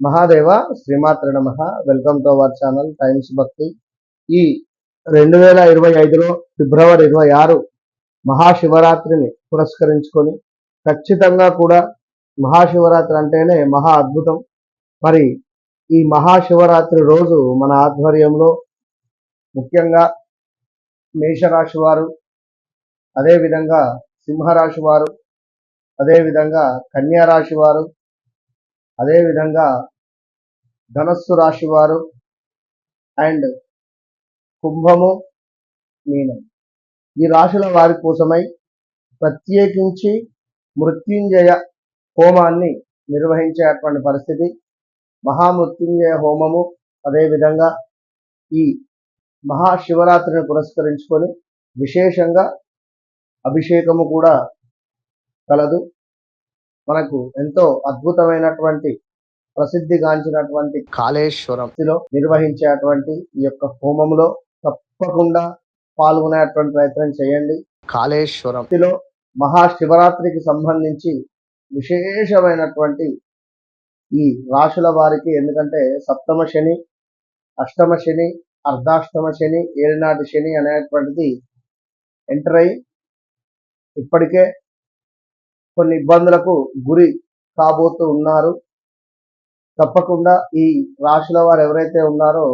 మహాదేవ శ్రీమాత్ర నమ. Welcome to our channel Times Bhakti ఈ రెండు వేల ఇరవై ఐదులో ఫిబ్రవరి ఇరవై ఆరు మహాశివరాత్రిని పురస్కరించుకొని ఖచ్చితంగా కూడా మహాశివరాత్రి అంటేనే మహా అద్భుతం. మరి ఈ మహాశివరాత్రి రోజు మన ఆధ్వర్యంలో ముఖ్యంగా మేషరాశి వారు అదేవిధంగా సింహరాశి వారు అదేవిధంగా కన్యారాశి వారు అదేవిధంగా ధనస్సు రాశి వారు అండ్ కుంభము మీనం. ఈ రాశుల వారి కోసమై ప్రత్యేకించి మృత్యుంజయ హోమాన్ని నిర్వహించేటువంటి పరిస్థితి. మహామృత్యుంజయ హోమము అదేవిధంగా ఈ మహాశివరాత్రిని పురస్కరించుకొని విశేషంగా అభిషేకము కూడా కలదు. మనకు ఎంతో అద్భుతమైనటువంటి ప్రసిద్ధిగాంచినటువంటి కాళేశ్వరం నిర్వహించేటువంటి ఈ యొక్క హోమంలో తప్పకుండా పాల్గొనేటువంటి ప్రయత్నం చేయండి. కాళేశ్వరం మహాశివరాత్రికి సంబంధించి విశేషమైనటువంటి ఈ రాశుల వారికి ఎందుకంటే సప్తమ శని అష్టమ శని అర్ధాష్టమ శని ఏలినాటి శని అనేటువంటిది ఎంటర్ అయి ఇప్పటికే కొన్ని ఇబ్బందులకు గురి కాబోతూ ఉన్నారు. తప్పకుండా ఈ రాశుల వారు ఎవరైతే ఉన్నారో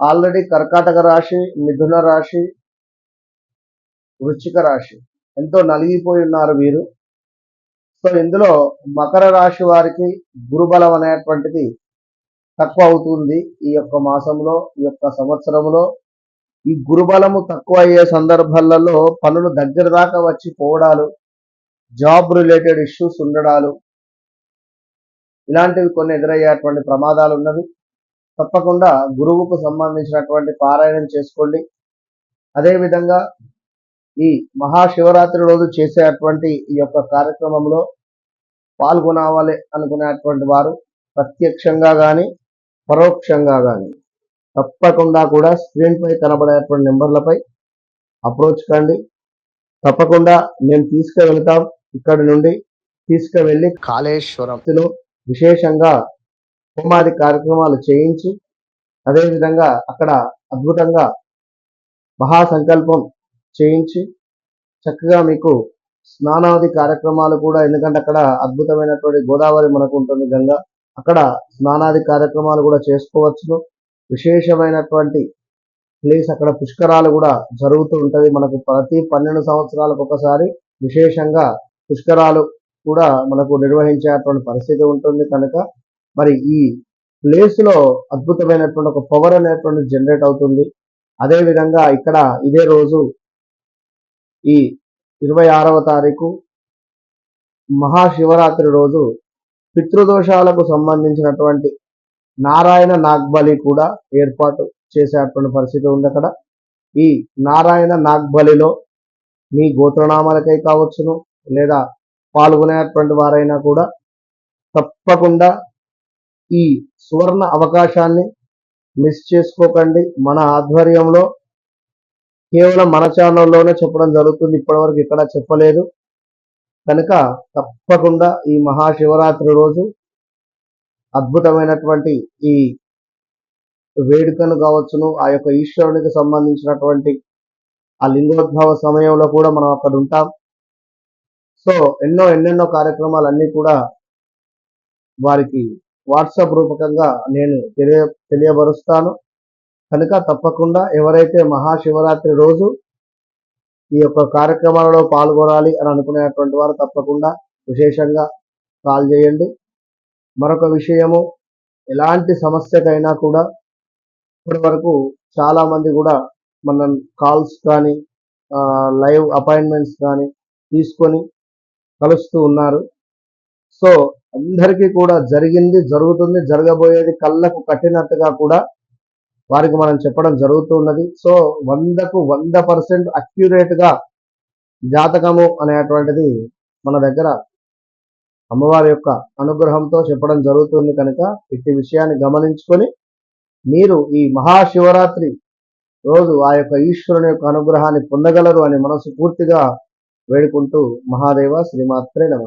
ఆల్రెడీ కర్కాటక రాశి మిథున రాశి వృశ్చిక రాశి ఎంతో నలిగిపోయి ఉన్నారు వీరు. సో ఇందులో మకర రాశి వారికి గురుబలం అనేటువంటిది తక్కువ అవుతుంది ఈ యొక్క మాసంలో ఈ యొక్క సంవత్సరంలో. ఈ గురుబలము తక్కువ అయ్యే సందర్భాలలో పనులు దగ్గర దాకా వచ్చి పోవడాలు జాబ్ రిలేటెడ్ ఇష్యూస్ ఉండడాలు. ఇలాంటివి కొన్ని ఎదురయ్యేటువంటి ప్రమాదాలు ఉన్నవి. తప్పకుండా గురువుకు సంబంధించినటువంటి పారాయణం చేసుకోండి. అదేవిధంగా ఈ మహాశివరాత్రి రోజు చేసేటువంటి ఈ యొక్క కార్యక్రమంలో పాల్గొనవాలి అనుకునేటువంటి వారు ప్రత్యక్షంగా కానీ పరోక్షంగా కానీ తప్పకుండా కూడా స్క్రీన్పై కనబడేటువంటి నెంబర్లపై అప్రోచ్ కండి. తప్పకుండా మేము తీసుకువెళ్తాం. ఇక్కడ నుండి తీసుకువెళ్ళి కాళేశ్వరం విశేషంగా హోమాది కార్యక్రమాలు చేయించి అదేవిధంగా అక్కడ అద్భుతంగా మహాసంకల్పం చేయించి చక్కగా మీకు స్నానాది కార్యక్రమాలు కూడా ఎందుకంటే అక్కడ అద్భుతమైనటువంటి గోదావరి మనకు ఉంటుంది గంగా అక్కడ స్నానాది కార్యక్రమాలు కూడా చేసుకోవచ్చును. విశేషమైనటువంటి ప్లేస్ అక్కడ పుష్కరాలు కూడా జరుగుతూ ఉంటుంది. మనకు ప్రతి పన్నెండు సంవత్సరాలకు ఒకసారి విశేషంగా పుష్కరాలు కూడా మనకు నిర్వహించేటువంటి పరిస్థితి ఉంటుంది కనుక. మరి ఈ ప్లేస్లో అద్భుతమైనటువంటి ఒక పవర్ అనేటువంటి జనరేట్ అవుతుంది. అదేవిధంగా ఇక్కడ ఇదే రోజు ఈ ఇరవై ఆరవ తారీఖు మహాశివరాత్రి రోజు పితృదోషాలకు సంబంధించినటువంటి నారాయణ నాగ్బలి కూడా ఏర్పాటు చేసేటువంటి పరిస్థితి ఉంది అక్కడ. ఈ నారాయణ నాగ్బలిలో మీ గోత్రనామాలకై కావచ్చును లేదా పాల్గొనేటువంటి వారైనా కూడా తప్పకుండా ఈ సువర్ణ అవకాశాన్ని మిస్ చేసుకోకండి. మన ఆధ్వర్యంలో కేవలం మన ఛానల్లోనే చెప్పడం జరుగుతుంది. ఇప్పటివరకు ఇక్కడ చెప్పలేదు. కనుక తప్పకుండా ఈ మహాశివరాత్రి రోజు అద్భుతమైనటువంటి ఈ వేడుకను కావచ్చును. ఆ యొక్క ఈశ్వరునికి సంబంధించినటువంటి ఆ లింగోద్భవ సమయంలో కూడా మనం అక్కడ ఉంటాం. సో ఎన్నో ఎన్నెన్నో కార్యక్రమాలు అన్నీ కూడా వారికి వాట్సాప్ రూపకంగా నేను తెలియ తెలియబరుస్తాను. కనుక తప్పకుండా ఎవరైతే మహాశివరాత్రి రోజు ఈ యొక్క కార్యక్రమాలలో పాల్గొనాలి అని అనుకునేటువంటి వారు తప్పకుండా విశేషంగా కాల్ చేయండి. మరొక విషయము ఎలాంటి సమస్యకైనా కూడా ఇప్పటి వరకు చాలా మంది కూడా మన కాల్స్ కానీ లైవ్ అపాయింట్మెంట్స్ కానీ తీసుకొని కలుస్తూ ఉన్నారు. సో అందరికీ కూడా జరిగింది జరుగుతుంది జరగబోయేది కళ్ళకు కట్టినట్టుగా కూడా వారికి మనం చెప్పడం జరుగుతున్నది సో వందకు వంద పర్సెంట్ అక్యురేట్గా జాతకము అనేటువంటిది మన దగ్గర అమ్మవారి యొక్క అనుగ్రహంతో చెప్పడం జరుగుతుంది కనుక ఇట్టి విషయాన్ని గమనించుకొని మీరు ఈ మహాశివరాత్రి రోజు ఆ యొక్క ఈశ్వరుని యొక్క అనుగ్రహాన్ని పొందగలరు అని మనసు పూర్తిగా వేడుకుంటూ మహాదేవ శ్రీమాత్రే నమ.